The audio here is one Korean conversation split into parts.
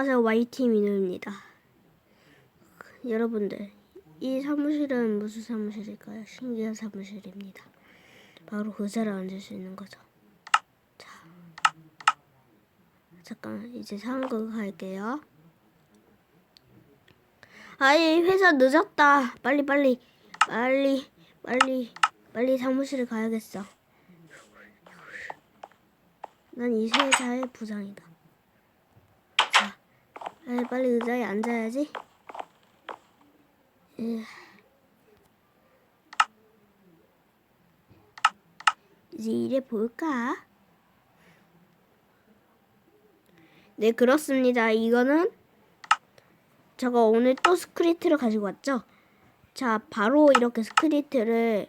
안녕하세요 YT 민우입니다. 여러분들 이 사무실은 무슨 사무실일까요? 신기한 사무실입니다. 바로 의자를 앉을 수 있는 거죠. 자, 잠깐 이제 상극 할게요. 아이 회사 늦었다. 빨리 빨리 빨리 빨리 빨리 사무실에 가야겠어. 난 이 회사의 부장이다. 자, 빨리, 의자에 앉아야지. 으. 이제 일해 볼까? 네, 그렇습니다. 이거는 제가 오늘 또 스크립트를 가지고 왔죠. 자, 바로 이렇게 스크립트를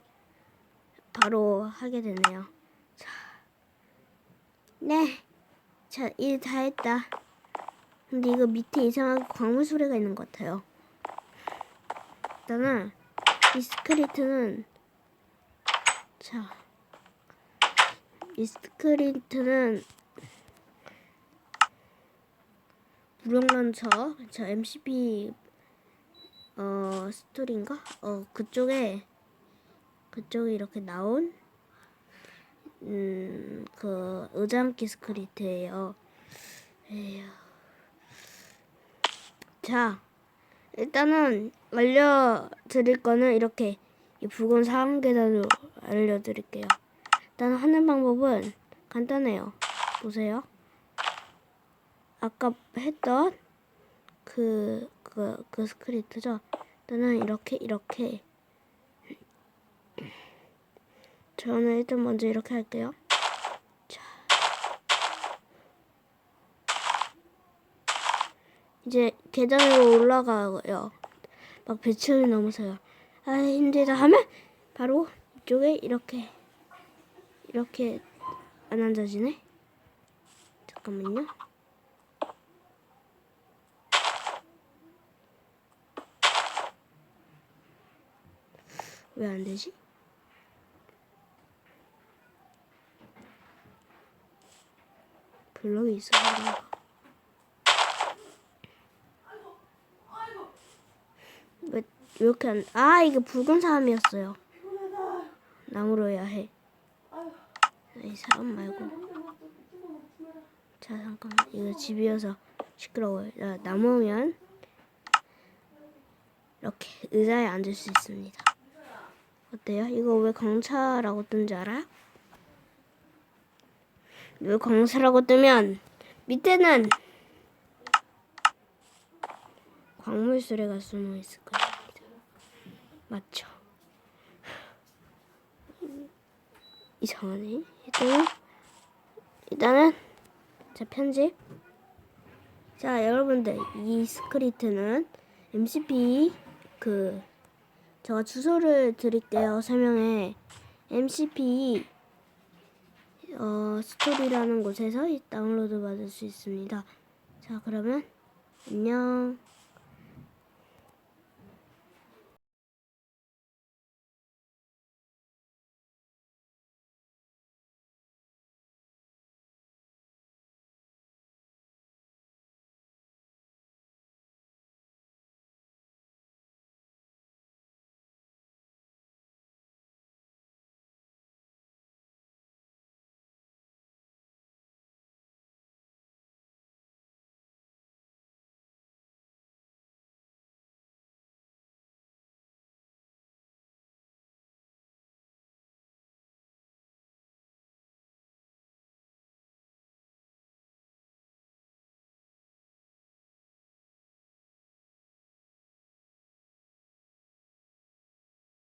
바로 하게 되네요. 자, 네. 자, 일 다 했다. 근데 이거 밑에 이상하게 광물 소리가 있는 것 같아요. 일단은 이 스크립트는 자, 이 스크립트는 무력란처 저 MCP 어 스토리인가? 어 그쪽에 그쪽에 이렇게 나온 음그 의장기 스크립트예요. 에휴. 자 일단은 알려드릴 거는 이렇게 이 붉은 상황 계단으로 알려드릴게요. 일단 하는 방법은 간단해요. 보세요. 아까 했던 그, 그, 그 스크립트죠. 일단은 이렇게, 이렇게. 저는 일단 먼저 이렇게 할게요. 자. 이제 계단으로 올라가요. 막 배치를 넘어서요. 아, 힘들다 하면 바로 이쪽에 이렇게, 이렇게 안 앉아지네. 잠깐만요. 왜 안 되지? 블럭이 있어서 그런가? 왜 이렇게 안? 아 이게 붉은 사람이었어요. 나무로 해야 해. 이 사람 말고. 자 잠깐만 이거 집이어서 시끄러워요. 자, 나무면 이렇게 의자에 앉을 수 있습니다. 어때요? 이거 왜 광차라고 뜬지 알아요? 왜 광차라고 뜨면 밑에는 광물수레가 숨어 있을 것입니다. 맞죠? 이상하네. 일단은 일단은 자 편집. 자 여러분들 이 스크립트는 MCP 그 제가 주소를 드릴게요. 설명에 MCP 어, 스토리라는 곳에서 다운로드 받을 수 있습니다. 자, 그러면 안녕.